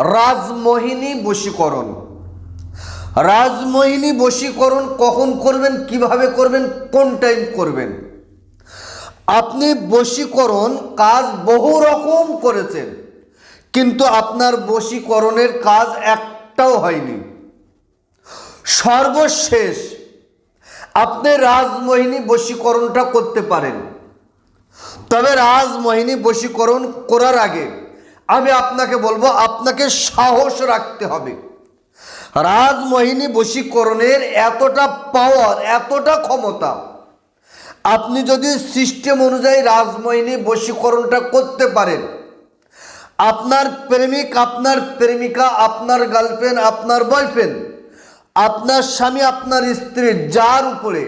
রাজমোহিনী বশীকরণ। রাজমোহিনী বশীকরণ কখন করবেন, কীভাবে করবেন, কোন টাইম করবেন? আপনি বশীকরণ কাজ বহু রকম করেছেন, কিন্তু আপনার বশীকরণের কাজ একটাও হয়নি। সর্বশেষ আপনি রাজমোহিনী বশীকরণটা করতে পারেন। তবে রাজমোহিনী বশীকরণ করার আগে আমি আপনাকে বলব, আপনাকে সাহস রাখতে হবে। রাজমোহিনী বশীকরণের এতটা পাওয়ার এতটা ক্ষমতা, আপনি যদি সিস্টেম অনুযায়ী রাজমোহিনী বশীকরণটা করতে পারেন, আপনার প্রেমিক, আপনার প্রেমিকা, আপনার গার্লফ্রেন্ড আপনার বয়ফ্রেন্ড আপনার স্বামী, আপনার স্ত্রী, যার উপরে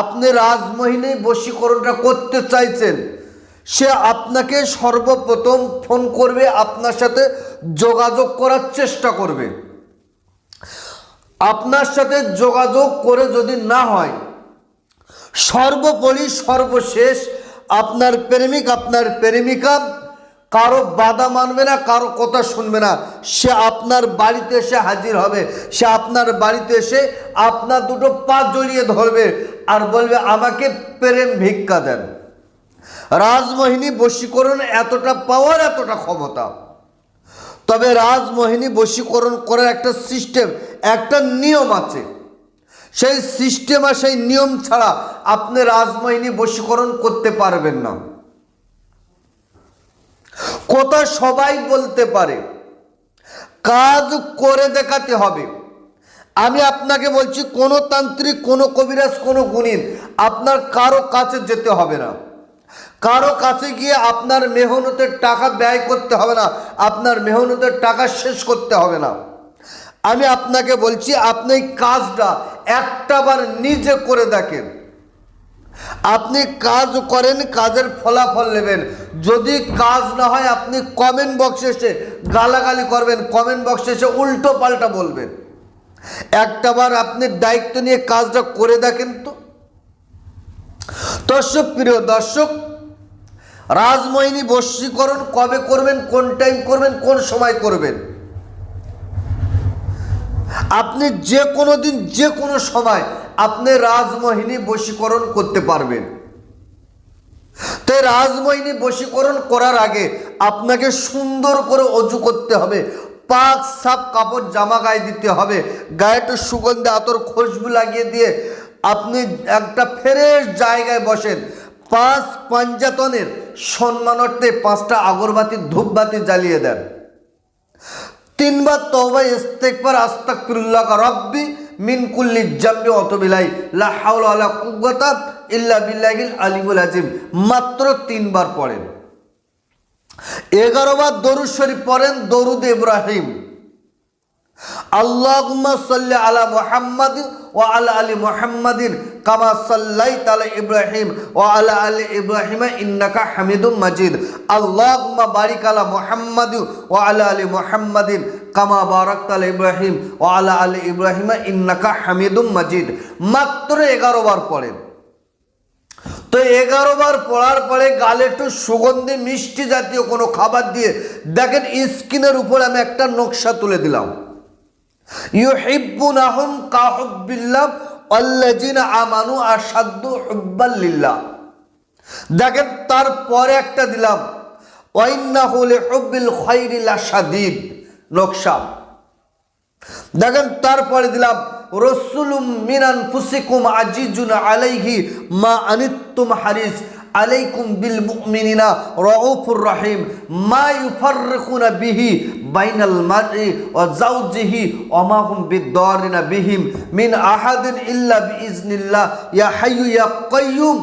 আপনি রাজমোহিনী বশীকরণটা করতে চাইছেন সে আপনাকে সর্বপ্রথম ফোন করবে, আপনার সাথে যোগাযোগ করার চেষ্টা করবে। আপনার সাথে যোগাযোগ করে যদি না হয়, সর্বোপরি সর্বশেষ আপনার প্রেমিক, আপনার প্রেমিকা কারও বাধা মানবে না, কারও কথা শুনবে না। সে আপনার বাড়িতে এসে হাজির হবে, সে আপনার বাড়িতে এসে আপনার দুটো পা জড়িয়ে ধরবে আর বলবে, আমাকে প্রেম ভিক্ষা দেন। রাজমোহিনী বশীকরণ এতটা পাওয়ার এতটা ক্ষমতা। তবে রাজমোহিনী বশীকরণ করার একটা সিস্টেম একটা নিয়ম আছে। সেই সিস্টেম আর সেই নিয়ম ছাড়া আপনি রাজমোহিনী বশীকরণ করতে পারবেন না। কথা সবাই বলতে পারে। কাজ করে দেখাতে হবে। আমি আপনাকে বলছি, কোনো তান্ত্রিক, কোনো কবিরাজ, কোনো গুণিন আপনার কারও কাছে যেতে হবে না। কারও কাছে গিয়ে আপনার মেহনতের টাকা ব্যয় করতে হবে না, আপনার মেহনতের টাকা শেষ করতে হবে না। আমি আপনাকে বলছি, আপনি কাজটা একটাবার নিজে করে দেখেন। আপনি কাজ করেন, কাজের ফলাফল নেবেন। যদি কাজ না হয়, আপনি কমেন্ট বক্সে এসে গালাগালি করবেন কমেন্ট বক্সে এসে উল্টো পাল্টা বলবেন। একটাবার আপনি দায়িত্ব নিয়ে কাজটা করে দেখেন তো। দর্শক, প্রিয় দর্শক, রাজমোহিনী বশীকরণ কবে করবেন, কোন টাইম করবেন, কোন সময় করবেন? আপনি যে কোনো দিন, যে কোনো সময় আপনি রাজমোহিনী বশীকরণ করতে পারবেন। তো রাজমোহিনী বশীকরণ করার আগে আপনাকে সুন্দর করে অজু করতে হবে। পাক সাপ কাপড় জামা গায়ে দিতে হবে। গায়ে একটু সুগন্ধি আতর খুশবু লাগিয়ে দিয়ে আপনি একটা ফ্রেশ জায়গায় বসেন। পাঁচ পঞ্চাতনের সম্মানার্থে পাঁচটা আগরবাতি, ধূপবাতি জ্বালিয়ে দেন। তিনবার তওবা ইস্তেকবার আস্তাগফিরুল্লাহ রব্বি মিন কুল্লি জাম্বি অতবিলাই লা হাওলা ওয়ালা কুওয়াতা ইল্লা বিল্লাহিল আলিমুল আজিম। মাত্র তিনবার পড়েন। এগারো বার দরুদ শরীফ পড়েন দরুদ ইব্রাহিম। আল্লাহুম্মা সাল্লি আলা মুহাম্মাদ ওয়া আলা আলি মুহাম্মাদিন কামা সাল্লাইতা আলা ইব্রাহিম ওয়া আলা হামিদুম মাজিদ। বারিক আলা মুহাম্মাদিন ইব্রাহিম ওয়া আলা আলি ইব্রাহিম ইন্নাকা হামিদুম মাজিদ। মাত্র এগারো বার পড়েন। তো এগারো বার পড়ার পরে গালে একটু সুগন্ধি, মিষ্টি জাতীয় কোনো খাবার দিয়ে দেখেন স্কিনের উপর আমি একটা নকশা তুলে দিলাম। আল্লাযিনা আমানু আশাদ্দু হুব্বাল্লিল্লাহ দেখেন, তারপরে একটা দিলাম। ওয়াইন্নাহু লিহুব্বিল খাইরি নকশা। দেখেন, তারপরে দিলাম, রসুলুম মিনান ফুসিকুম আজিজুন আলাইহি মা আনিত্তুম হারিস আলাইকুম বিল মুমিনিনা রউফুর রহিম মা ইউফাররিকুনা বিহি বাইনাল মারই ওয়া জাওজিহি ওয়া মা হুম বিদ্দারিনা বিহিম মিন আহাদিন ইল্লা বিইজনিল্লাহ। ইয়া হাইয়ু, ইয়া কাইয়ুম,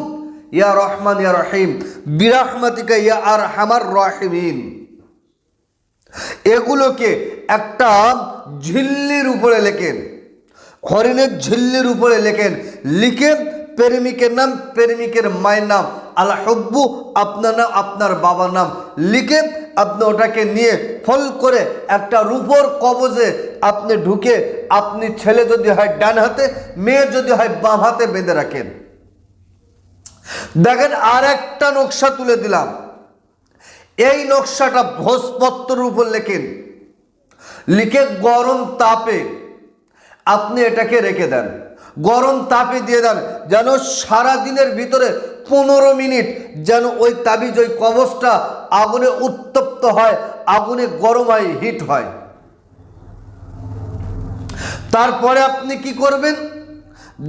ইয়া রহমান, ইয়া রহিম। বিরাহমাতিকা ইয়া আরহামার রাহিমিন। এগুলোকে একটা ঝিল্লির উপরে লেখেন। হরিণের ঝিল্লির উপরে লেখেন। লিখে প্রেমিকের নাম, প্রেমিকের মায়ের নাম। আল্লাহ হব্বু আপনার নাম, আপনার বাবার নাম। লিখে আপনি ওটাকে নিয়ে ফল করে একটা রূপর কবজে আপনি ঢুকে আপনি ছেলে যদি হয় ডান হাতে, মেয়ে যদি হয় বাম হাতে বেঁধে রাখেন। দেখেন আর একটা নকশা তুলে দিলাম। এই নকশাটা ভোজপত্রের উপর লেখেন। লিখে গরম তাপে আপনি এটাকে রেখে দেন। গরম তাপে দিয়ে দেন যেন সারা দিনের ভিতরে পনেরো মিনিট যেন ওই তাবিজ, ওই কবচটা আগুনে উত্তপ্ত হয়, আগুনে গরম হয়, হিট হয়। তারপরে আপনি কি করবেন?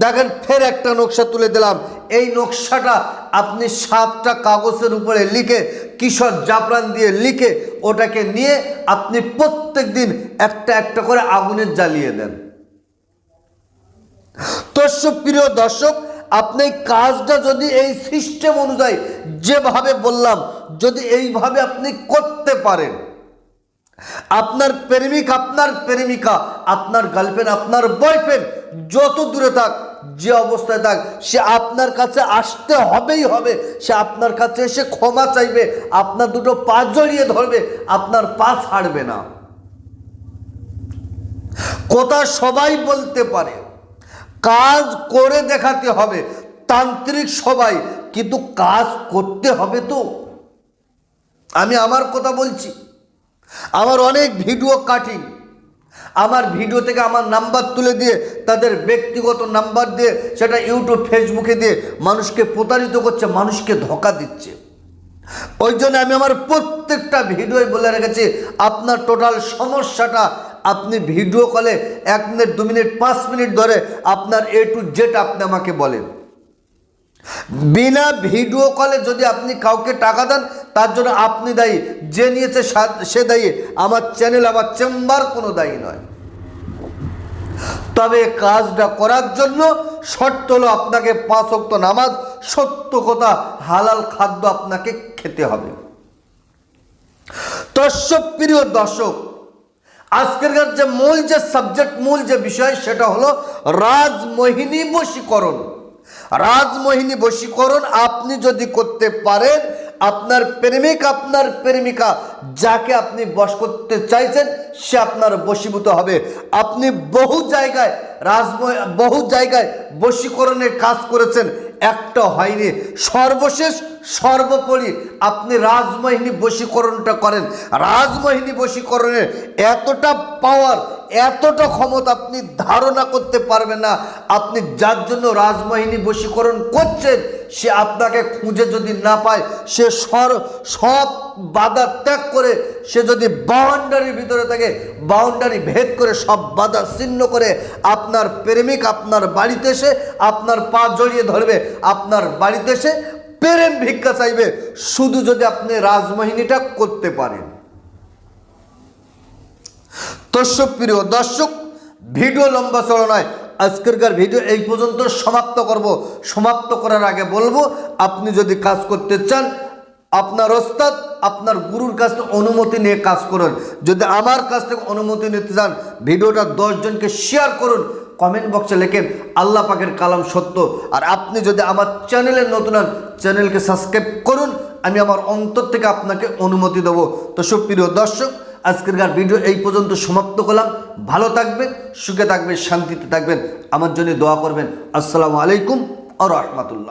দেখেন, ফের একটা নকশা তুলে দিলাম। এই নকশাটা আপনি সাতটা কাগজের উপরে লিখে, কিশোর জাফরান দিয়ে লিখে, ওটাকে নিয়ে আপনি প্রত্যেক দিন একটা একটা করে আগুনে জ্বালিয়ে দেন। তো প্রিয় দর্শক আপনি কাজটা যদি এই সিস্টেম অনুযায়ী যেভাবে বললাম, যদি এইভাবে আপনি করতে পারেন, আপনার প্রেমিক আপনার প্রেমিকা, আপনার গার্লফ্রেন্ড আপনার বয়ফ্রেন্ড যত দূরে থাক, যে অবস্থায় থাক, সে আপনার কাছে আসতে হবেই হবে, সে আপনার কাছে এসে ক্ষমা চাইবে, আপনার দুটো পা জড়িয়ে ধরবে, আপনার পা ছাড়বে না। কথা সবাই বলতে পারে। কাজ করে দেখাতে হবে। তান্ত্রিক সবাই, কিন্তু কাজ করতে হবে তো। আমি আমার কথা বলছি। আমার অনেক ভিডিও কাটিং। আমার ভিডিও থেকে আমার নাম্বার তুলে দিয়ে, তাদের ব্যক্তিগত নাম্বার দিয়ে, সেটা ইউটিউব, ফেসবুকে দিয়ে মানুষকে প্রতারিত করছে, মানুষকে ধোকা দিচ্ছে। ওই জন্য আমি আমার প্রত্যেকটা ভিডিওয় বলে রেখেছি, আপনার টোটাল সমস্যাটা আপনি ভিডিও কলে এক মিনিট দু মিনিট পাঁচ মিনিট ধরে আপনার এ টু জেড আপনি আমাকে বলেন। বিনা ভিডিও কলে যদি আপনি কাউকে টাকা দেন, তার জন্য আপনি দায়ী। যে নিয়েছে সে দায়ী। আমার চ্যানেল আমার চেম্বার কোনো দায়ী নয়। তবে কাজটা করার জন্য শর্ত হলো আপনাকে পাঁচ অক্ত নামাজ, সত্য কথা, হালাল খাদ্য আপনাকে খেতে হবে। দর্শক প্রিয় দর্শক আজকেরকার যে মূল যে সাবজেক্ট মূল যে বিষয়, সেটা হলো রাজমোহিনী বশীকরণ। রাজমোহিনী বশীকরণ আপনি যদি করতে পারেন, আপনার প্রেমিক আপনার প্রেমিকা, যাকে আপনি বশ করতে চাইছেন, সে আপনার বশীভূত হবে। আপনি বহু জায়গায় রাজময় বহু জায়গায় বশীকরণের কাজ করেছেন একটা হয়নি। সর্বশেষ সর্বোপরি আপনি রাজমোহিনী বশীকরণটা করেন। রাজমোহিনী বশীকরণের এতটা পাওয়ার এতটা ক্ষমতা আপনি ধারণা করতে পারবেন না। আপনি যার জন্য রাজমোহিনী বশীকরণ করছেন, সে আপনাকে খুঁজে যদি না পায়, সে সর, সব বাধা ত্যাগ করে, সে যদি বাউন্ডারির ভিতরে থাকে, বাউন্ডারি ভেদ করে, সব বাধা ছিন্ন করে, আপনার প্রেমিক আপনার বাড়িতে এসে আপনার পা জড়িয়ে ধরবে, আপনার বাড়িতে এসে প্রেম ভিক্ষা চাইবে। শুধু যদি আপনি রাজমোহিনীটা করতে পারেন। দর্শক প্রিয়, দর্শক, ভিডিও লম্বা চড়ো নয়। আজকেরকার ভিডিও এই পর্যন্ত সমাপ্ত করব। সমাপ্ত করার আগে বলব, আপনি যদি কাজ করতে চান, আপনার ওস্তাদ, আপনার গুরুর কাছ থেকে অনুমতি নিয়ে কাজ করুন। যদি আমার কাছ থেকে অনুমতি নিতে চান, ভিডিওটা দশজনকে শেয়ার করুন। কমেন্ট বক্সে লেখেন আল্লাহ পাকের কালাম সত্য। আর আপনি যদি আমার চ্যানেলে নতুন হন চ্যানেলকে সাবস্ক্রাইব করুন। আমি আমার অন্তর থেকে আপনাকে অনুমতি দেবো। তো সুপ্রিয় দর্শক আজকেরকার ভিডিও এই পর্যন্ত সমাপ্ত করলাম। ভালো থাকবেন, সুখে থাকবেন, শান্তিতে থাকবেন। আমার জন্য দোয়া করবেন। আসসালামু আলাইকুম আ রহমতুল্লাহ।